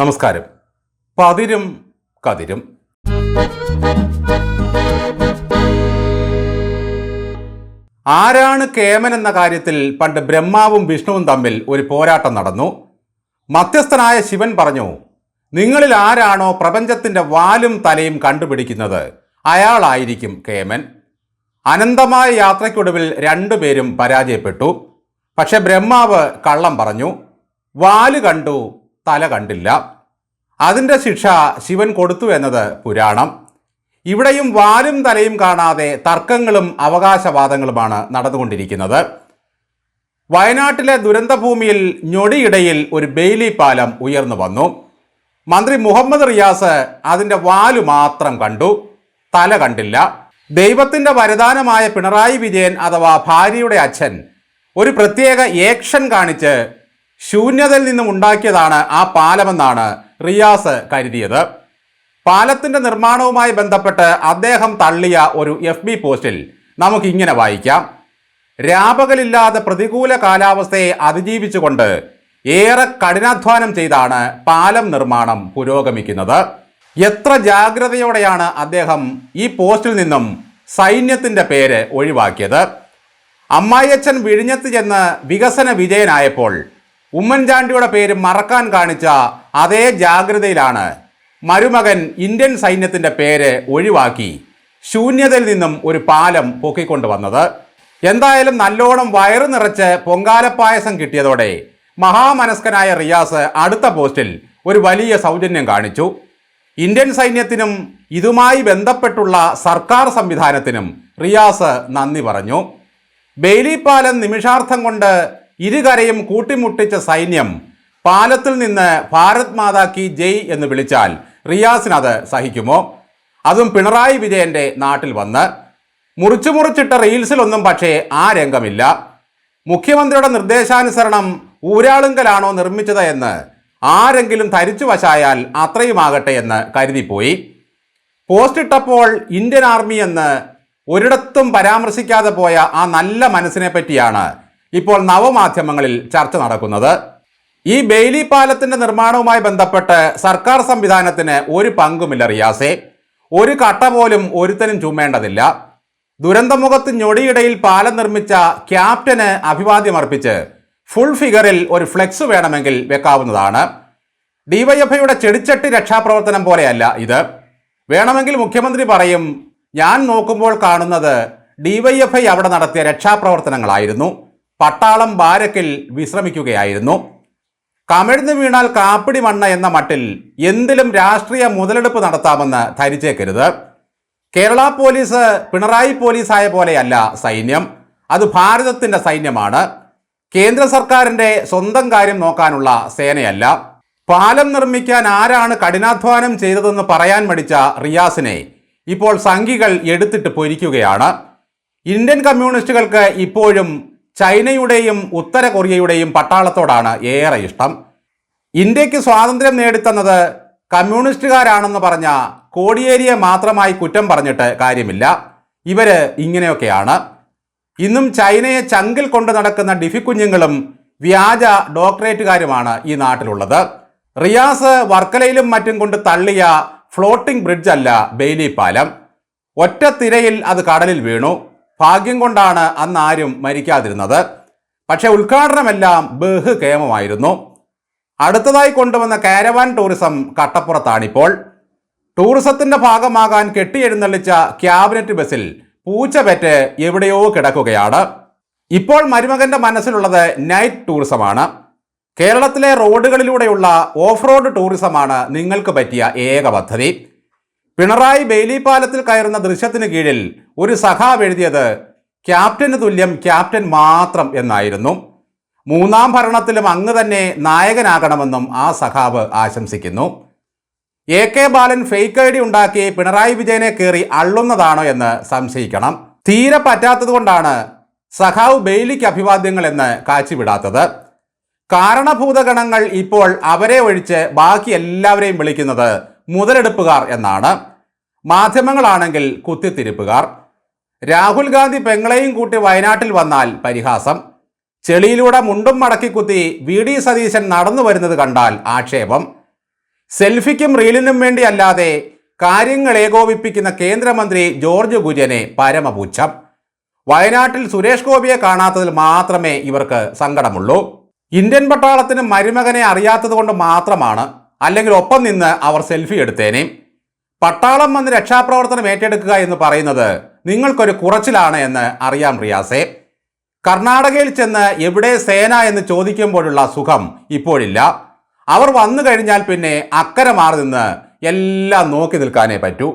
നമസ്കാരം. പതിരും കതിരും. ആരാണ് കേമൻ എന്ന കാര്യത്തിൽ പണ്ട് ബ്രഹ്മാവും വിഷ്ണുവും തമ്മിൽ ഒരു പോരാട്ടം നടന്നു. മധ്യസ്ഥനായ ശിവൻ പറഞ്ഞു നിങ്ങളിൽ ആരാണോ പ്രപഞ്ചത്തിന്റെ വാലും തലയും കണ്ടുപിടിക്കുന്നത്? അയാളായിരിക്കും കേമൻ. അനന്തമായ യാത്രയ്ക്കൊടുവിൽ രണ്ടുപേരും പരാജയപ്പെട്ടു. പക്ഷെ ബ്രഹ്മാവ് കള്ളം പറഞ്ഞു വാൽ കണ്ടു തല കണ്ടില്ല. അതിന്റെ ശിക്ഷ ശിവൻ കൊടുത്തു എന്നത് പുരാണം. ഇവിടെയും വാലും തലയും കാണാതെ തർക്കങ്ങളും അവകാശവാദങ്ങളുമാണ് നടന്നുകൊണ്ടിരിക്കുന്നത്. വയനാട്ടിലെ ദുരന്തഭൂമിയിൽ ഞൊടിയിടയിൽ ഒരു ബെയിലി പാലം ഉയർന്നു വന്നു. മന്ത്രി മുഹമ്മദ് റിയാസ് അതിന്റെ വാലു മാത്രം കണ്ടു. തല കണ്ടില്ല. ദൈവത്തിന്റെ വരദാനമായ പിണറായി വിജയൻ അഥവാ ഭാര്യയുടെ അച്ഛൻ ഒരു പ്രത്യേക ഏക്ഷൻ കാണിച്ച് ശൂന്യതയിൽ നിന്നും ഉണ്ടാക്കിയതാണ് ആ പാലമെന്നാണ് റിയാസ് കരുതിയത്. പാലത്തിന്റെ നിർമ്മാണവുമായി ബന്ധപ്പെട്ട് അദ്ദേഹം തള്ളിയ ഒരു എഫ് ബി പോസ്റ്റിൽ നമുക്കിങ്ങനെ വായിക്കാം. രാപകലില്ലാതെ പ്രതികൂല കാലാവസ്ഥയെ അതിജീവിച്ചുകൊണ്ട് ഏറെ കഠിനാധ്വാനം ചെയ്താണ് പാലം നിർമ്മാണം പുരോഗമിക്കുന്നത്. എത്ര ജാഗ്രതയോടെയാണ് അദ്ദേഹം ഈ പോസ്റ്റിൽ നിന്നും സൈന്യത്തിന്റെ പേര് ഒഴിവാക്കിയത്? അമ്മായിയച്ഛൻ വിഴിഞ്ഞത്ത് ചെന്ന് വികസന വിജയനായപ്പോൾ ഉമ്മൻചാണ്ടിയുടെ പേര് മറക്കാൻ കാണിച്ച അതേ ജാഗ്രതയിലാണ് മരുമകൻ ഇന്ത്യൻ സൈന്യത്തിന്റെ പേര് ഒഴിവാക്കി. ശൂന്യതയിൽ നിന്നും ഒരു പാലം പൊക്കിക്കൊണ്ടുവന്നത് എന്തായാലും നല്ലോണം വയറു നിറച്ച് പൊങ്കാലപ്പായസം കിട്ടിയതോടെ മഹാമനസ്കനായ റിയാസ് അടുത്ത പോസ്റ്റിൽ ഒരു വലിയ സൗജന്യം കാണിച്ചു. ഇന്ത്യൻ സൈന്യത്തിനും ഇതുമായി ബന്ധപ്പെട്ടുള്ള സർക്കാർ സംവിധാനത്തിനും റിയാസ് നന്ദി പറഞ്ഞു. ബെയിലിപ്പാലം നിമിഷാർത്ഥം കൊണ്ട് ഇരുകരയും കൂട്ടിമുട്ടിച്ച സൈന്യം പാലത്തിൽ നിന്ന് ഭാരത് മാതാ കി ജയ് എന്ന് വിളിച്ചാൽ റിയാസിനത് സഹിക്കുമോ? അതും പിണറായി വിജയന്റെ നാട്ടിൽ വന്ന് മുറിച്ചു മുറിച്ചിട്ട റീൽസിലൊന്നും പക്ഷേ ആ രംഗമില്ല. മുഖ്യമന്ത്രിയുടെ നിർദ്ദേശാനുസരണം ഊരാളുങ്കലാണോ നിർമ്മിച്ചത് എന്ന് ആരെങ്കിലും ധരിച്ചു വശായാൽ അത്രയുമാകട്ടെ എന്ന് കരുതിപ്പോയി. പോസ്റ്റ് ഇട്ടപ്പോൾ ഇന്ത്യൻ ആർമി എന്ന് ഒരിടത്തും പരാമർശിക്കാതെ പോയ ആ നല്ല മനസ്സിനെ പറ്റിയാണ് ഇപ്പോൾ നവമാധ്യമങ്ങളിൽ ചർച്ച നടക്കുന്നത്. ഈ ബെയിലി പാലത്തിന്റെ നിർമ്മാണവുമായി ബന്ധപ്പെട്ട് സർക്കാർ സംവിധാനത്തിന് ഒരു പങ്കുമില്ല റിയാസെ. ഒരു കട്ട പോലും ഒരുത്തനും ചുമേണ്ടതില്ല. ദുരന്തമുഖത്ത് ഞൊടിയിടയിൽ പാലം നിർമ്മിച്ച ക്യാപ്റ്റന് അഭിവാദ്യമർപ്പിച്ച് ഫുൾ ഫിഗറിൽ ഒരു ഫ്ലെക്സ് വേണമെങ്കിൽ വെക്കാവുന്നതാണ്. ഡിവൈഎഫ്ഐയുടെ ചെടിച്ചട്ടി രക്ഷാപ്രവർത്തനം പോലെയല്ല ഇത്. വേണമെങ്കിൽ മുഖ്യമന്ത്രി പറയും ഞാൻ നോക്കുമ്പോൾ കാണുന്നത് ഡിവൈഎഫ്ഐ അവിടെ നടത്തിയ രക്ഷാപ്രവർത്തനങ്ങളായിരുന്നു. പട്ടാളം ബാരക്കിൽ വിശ്രമിക്കുകയായിരുന്നു. കമിഴ്ന്നു വീണാൽ കാപ്പിടി മണ്ണ എന്ന മട്ടിൽ എന്തിലും രാഷ്ട്രീയ മുതലെടുപ്പ് നടത്താമെന്ന് ധരിച്ചേക്കരുത്. കേരള പോലീസ് പിണറായി പോലീസായ പോലെയല്ല സൈന്യം. അത് ഭാരതത്തിന്റെ സൈന്യമാണ്. കേന്ദ്ര സർക്കാരിന്റെ സ്വന്തം കാര്യം നോക്കാനുള്ള സേനയല്ല. പാലം നിർമ്മിക്കാൻ ആരാണ് കഠിനാധ്വാനം ചെയ്തതെന്ന് പറയാൻ മടിച്ച റിയാസിനെ ഇപ്പോൾ സംഘികൾ എടുത്തിട്ട് പൊരിക്കുകയാണ്. ഇന്ത്യൻ കമ്മ്യൂണിസ്റ്റുകൾക്ക് ഇപ്പോഴും ചൈനയുടെയും ഉത്തര കൊറിയയുടെയും പട്ടാളത്തോടാണ് ഏറെ ഇഷ്ടം. ഇന്ത്യയ്ക്ക് സ്വാതന്ത്ര്യം നേടിത്തന്നത് കമ്മ്യൂണിസ്റ്റുകാരാണെന്ന് പറഞ്ഞ കോടിയേരിയെ മാത്രമായി കുറ്റം പറഞ്ഞിട്ട് കാര്യമില്ല. ഇവർ ഇങ്ങനെയൊക്കെയാണ്. ഇന്നും ചൈനയെ ചങ്കിൽ കൊണ്ട് നടക്കുന്ന ഡിഫിക്കുഞ്ഞുങ്ങളും വ്യാജ ഡോക്ടറേറ്റുകാരുമാണ് ഈ നാട്ടിലുള്ളത്. റിയാസ് വർക്കലയിലും മറ്റും കൊണ്ട് തള്ളിയ ഫ്ലോട്ടിംഗ് ബ്രിഡ്ജ് അല്ല ബെയിലി പാലം. ഒറ്റ തിരയിൽ അത് കടലിൽ വീണു. ഭാഗ്യം കൊണ്ടാണ് അന്ന് ആരും മരിക്കാതിരുന്നത്. പക്ഷെ ഉദ്ഘാടനമെല്ലാം ബഹു കേമമായിരുന്നു. അടുത്തതായി കൊണ്ടുവന്ന കാരവാൻ ടൂറിസം കട്ടപ്പുറത്താണിപ്പോൾ. ടൂറിസത്തിന്റെ ഭാഗമാകാൻ കെട്ടിയെഴുന്നള്ളിച്ച ക്യാബിനറ്റ് ബസ്സിൽ പൂച്ചപെറ്റ് എവിടെയോ കിടക്കുകയാണ്. ഇപ്പോൾ മരുമകന്റെ മനസ്സിലുള്ളത് നൈറ്റ് ടൂറിസമാണ്. കേരളത്തിലെ റോഡുകളിലൂടെയുള്ള ഓഫ് റോഡ് ടൂറിസമാണ് നിങ്ങൾക്ക് പറ്റിയ ഏക പദ്ധതി. പിണറായി ബെയിലി പാലത്തിൽ കയറുന്ന ദൃശ്യത്തിന് കീഴിൽ ഒരു സഖാവ് എഴുതിയത് ക്യാപ്റ്റന് തുല്യം ക്യാപ്റ്റൻ മാത്രം എന്നായിരുന്നു. മൂന്നാം ഭരണത്തിലും അങ്ങ് തന്നെ നായകനാകണമെന്നും ആ സഖാവ് ആശംസിക്കുന്നു. A K Balan fake I D ഉണ്ടാക്കി പിണറായി വിജയനെ കയറി അള്ളുന്നതാണോ എന്ന് സംശയിക്കണം. തീരെ പറ്റാത്തതുകൊണ്ടാണ് സഖാവ് ബെയിലിക്ക് അഭിവാദ്യങ്ങൾ എന്ന് കാച്ചിവിടാത്തത് കാരണഭൂതഗണങ്ങൾ ഇപ്പോൾ അവരെ ഒഴിച്ച് ബാക്കി എല്ലാവരെയും വിളിക്കുന്നത് മുതലെടുപ്പുകാർ എന്നാണ്. മാധ്യമങ്ങളാണെങ്കിൽ കുത്തിത്തിരിപ്പുകാർ. രാഹുൽ ഗാന്ധി പെങ്ങളെയും കൂട്ടി വയനാട്ടിൽ വന്നാൽ പരിഹാസം. ചെളിയിലൂടെ മുണ്ടും മടക്കി കുത്തി വി ഡി സതീശൻ നടന്നു വരുന്നത് കണ്ടാൽ ആക്ഷേപം. സെൽഫിക്കും റീലിനും വേണ്ടിയല്ലാതെ കാര്യങ്ങൾ ഏകോപിപ്പിക്കുന്ന കേന്ദ്രമന്ത്രി ജോർജ് കുര്യനെ പരമപുച്ഛം വയനാട്ടിൽ സുരേഷ് ഗോപിയെ കാണാത്തതിൽ മാത്രമേ ഇവർക്ക് സങ്കടമുള്ളൂ. ഇന്ത്യൻ പട്ടാളത്തിന് മരുമകനെ അറിയാത്തത് കൊണ്ട് മാത്രമാണ്. അല്ലെങ്കിൽ ഒപ്പം നിന്ന് അവർ സെൽഫി എടുത്തേനെ. പട്ടാളം വന്ന് രക്ഷാപ്രവർത്തനം ഏറ്റെടുക്കുക എന്ന് പറയുന്നത് നിങ്ങൾക്കൊരു കുറച്ചിലാണ് എന്ന് അറിയാം റിയാസെ. കർണാടകയിൽ ചെന്ന് എവിടെ സേന എന്ന് ചോദിക്കുമ്പോഴുള്ള സുഖം ഇപ്പോഴില്ല. അവർ വന്നു കഴിഞ്ഞാൽ പിന്നെ അക്കരെ മാറി നിന്ന് എല്ലാം നോക്കി നിൽക്കാനേ പറ്റൂ.